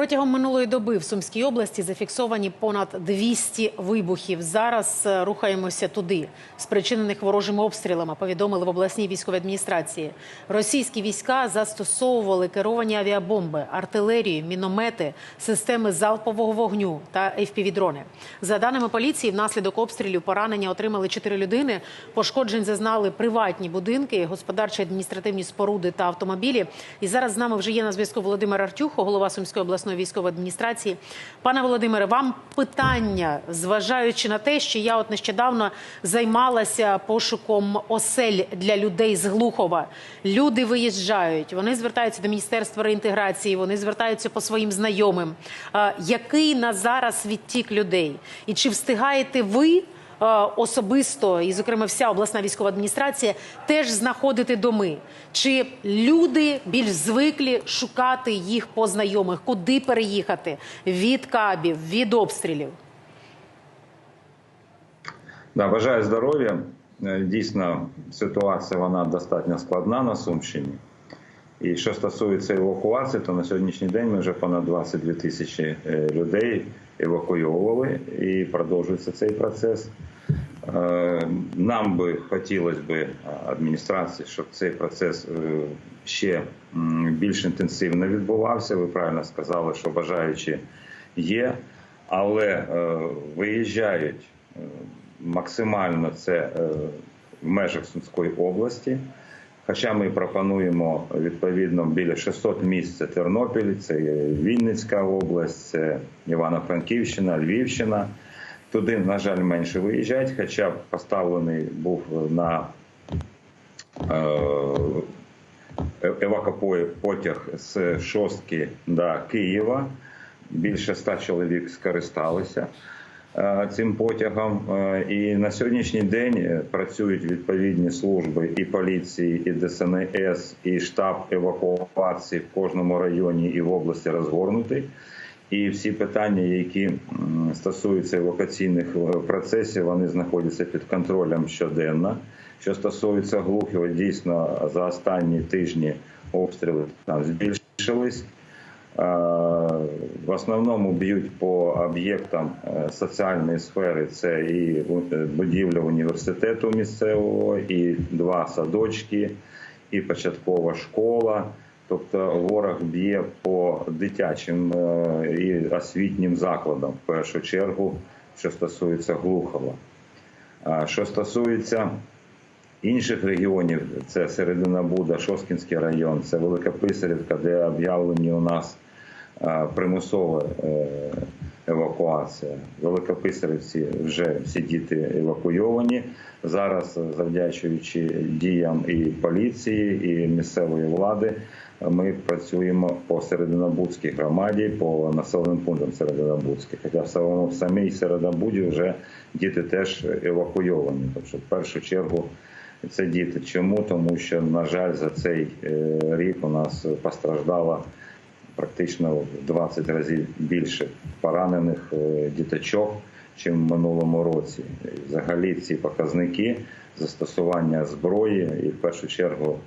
Протягом минулої доби в Сумській області зафіксовані понад 200 вибухів. Зараз е, рухаємося туди, спричинених ворожими обстрілами. Повідомили в обласній військовій адміністрації. Російські війська застосовували керовані авіабомби, артилерію, міномети, системи залпового вогню та FPV-дрони. За даними поліції, внаслідок обстрілів поранення отримали чотири людини. Пошкоджень зазнали приватні будинки, господарчі адміністративні споруди та автомобілі. І зараз з нами вже є на зв'язку Володимир Артюхо, голова Сумської обласної військової адміністрації. Пане Володимире, вам питання, зважаючи на те, що я от нещодавно займалася пошуком осель для людей з Глухова. Люди виїжджають, вони звертаються до міністерства реінтеграції, вони звертаються по своїм знайомим. Який на зараз відтік людей? І чи встигаєте ви? Е, особисто, і, зокрема, вся обласна військова адміністрація теж знаходити доми. Чи люди більш звиклі шукати їх по знайомих, куди переїхати від кабів, від обстрілів? Да, бажаю здоров'я. Е, Дійсно, ситуація вона достатньо складна на Сумщині. І що стосується евакуації, то на сьогоднішній день ми вже понад 22 тисячі е, людей евакуйовували і продовжується цей процес. Е, Нам би хотілося б адміністрації, щоб цей процес е, ще більш інтенсивно відбувався. Ви правильно сказали, що бажаючі є, але е, виїжджають е, максимально це е, в межах Сумської області. Хоча ми пропонуємо відповідно біля 600 місць це Тернопіль, це Вінницька область, це Івано-Франківщина, Львівщина. Туди, на жаль, менше виїжджають, хоча поставлений був на е, евакопотяг з шостки до Києва. Більше ста чоловік скористалися е, цим потягом. Е, І на сьогоднішній день е, працюють відповідні служби і поліції, і ДСНС, і штаб евакуації в кожному районі і в області розгорнутий. І всі питання, які стосуються евакуаційних е, процесів, вони знаходяться під контролем щоденно. Що стосується Глухова, дійсно за останні тижні обстріли там збільшились. Е, В основному б'ють по об'єктам е, соціальної сфери. Це і будівля університету місцевого, і два садочки, і початкова школа. Тобто ворог б'є по дитячим е, і освітнім закладам в першу чергу, що стосується Глухова. Що стосується інших регіонів, це Середина Буда, Шоскінський район, це Велика Писарівка, де об'явлені у нас е, примусова е, евакуація. Велика Писарівці вже всі діти евакуйовані. Зараз, завдячуючи діям і поліції, і місцевої влади, ми працюємо по Серединобудській громаді, по населеним пунктам Серединобудських. Хоча в самому самій Серединобуді вже діти теж евакуйовані. Тобто, в першу чергу, це діти. Чому? Тому що, на жаль, за цей е, рік у нас постраждало практично в 20 разів більше поранених е, діточок, чим в минулому році. Взагалі ці показники застосування зброї і в першу чергу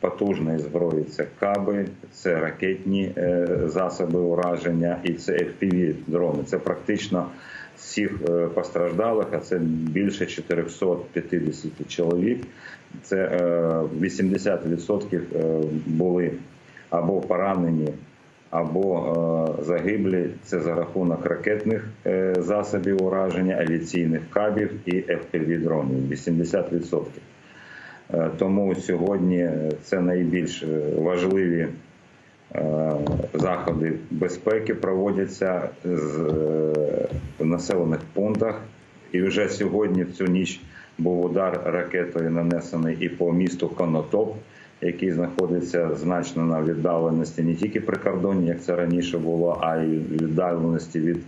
потужної зброї це каби, це ракетні е, засоби ураження і це fpv дрони. Це практично всіх е, постраждалих, а це більше 450 чоловік. Це е, 80% е, були або поранені, або загиблі. Це за рахунок ракетних засобів ураження, авіаційних кабів і fpv дронів 80%. Е, Тому сьогодні це найбільш важливі е, заходи безпеки проводяться е, в населених пунктах. І вже сьогодні, в цю ніч, був удар ракетою нанесений і по місту Конотоп, який знаходиться значно на віддаленості не тільки при кордоні, як це раніше було, а й віддаленості від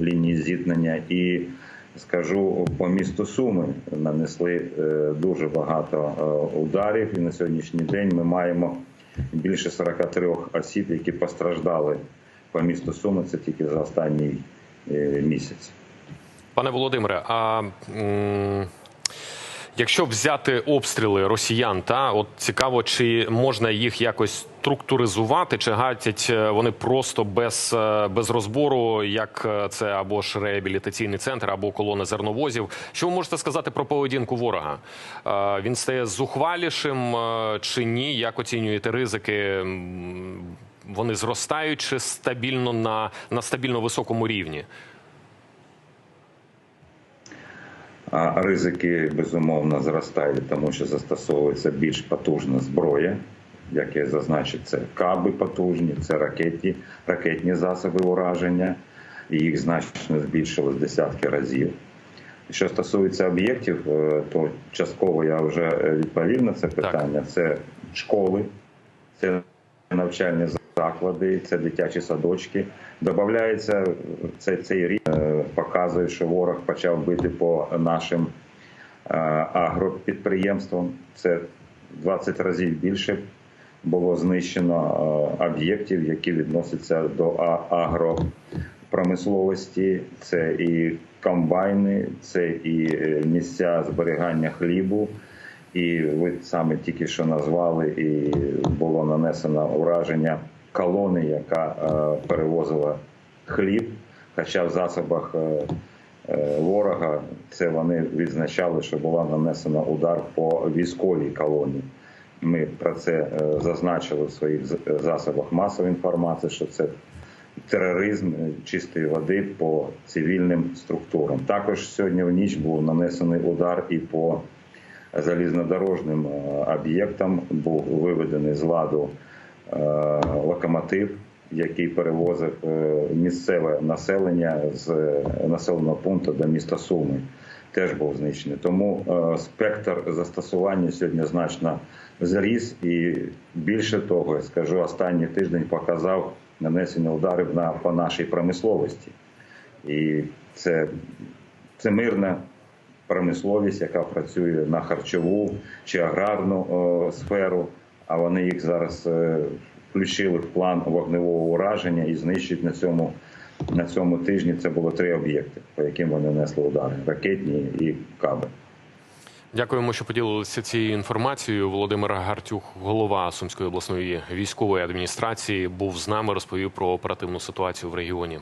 лінії зіткнення. І скажу по місту Суми нанесли е, дуже багато е, ударів. І на сьогоднішній день ми маємо більше 43 осіб, які постраждали по місту Суми. Це тільки за останній е, місяць. Пане Володимире, а якщо взяти обстріли росіян, та от цікаво, чи можна їх якось структуризувати, чи гатять е, вони просто без, е, без розбору, як е, це або ж реабілітаційний центр, або колона зерновозів. Що ви можете сказати про поведінку ворога? Він стає зухвалішим чи ні? Як оцінюєте ризики? Вони зростають чи стабільно на, на стабільно високому рівні? Ризики безумовно зростають, тому що застосовується більш потужна зброя. Як я зазначив, це каби потужні, це ракетні, ракетні засоби ураження. І їх значно збільшилось десятки разів. Що стосується об'єктів, е, то частково я вже е, відповів на це питання. Це школи, це навчальні заклади, це дитячі садочки. Добавляється цей, цей рік, е, показує, що ворог почав бити по нашим е, агропідприємствам. Це 20 разів більше було знищено е, об'єктів, які відносяться до агропромисловості. Це і комбайни, це і е, місця зберігання хлібу. І ви саме тільки що назвали, і було нанесено ураження колони, яка е, перевозила хліб. Хоча в засобах ворога це вони відзначали, що була нанесена удар по військовій колонії. Ми про це е, зазначили в своїх засобах масової інформації, що це тероризм е, чистої води по цивільним структурам. Також сьогодні в ніч був нанесений удар і по залізнодорожним е, об'єктам. Був виведений з ладу е, локомотив, який перевозив е, місцеве населення з населеного пункту до міста Суми. Теж був знищений. Тому е, спектр застосування сьогодні значно зріс, і більше того, я скажу, останній тиждень показав нанесення ударів на по нашій промисловості. І це, це мирна промисловість, яка працює на харчову чи аграрну о, сферу, а вони їх зараз е, включили в план вогневого ураження і знищують на цьому. На цьому тижні це було три об'єкти, по яким вони несли удари: ракетні і каби. Дякуємо, що поділилися цією інформацією. Володимир Гартюх, голова Сумської обласної військової адміністрації, був з нами. Розповів про оперативну ситуацію в регіоні.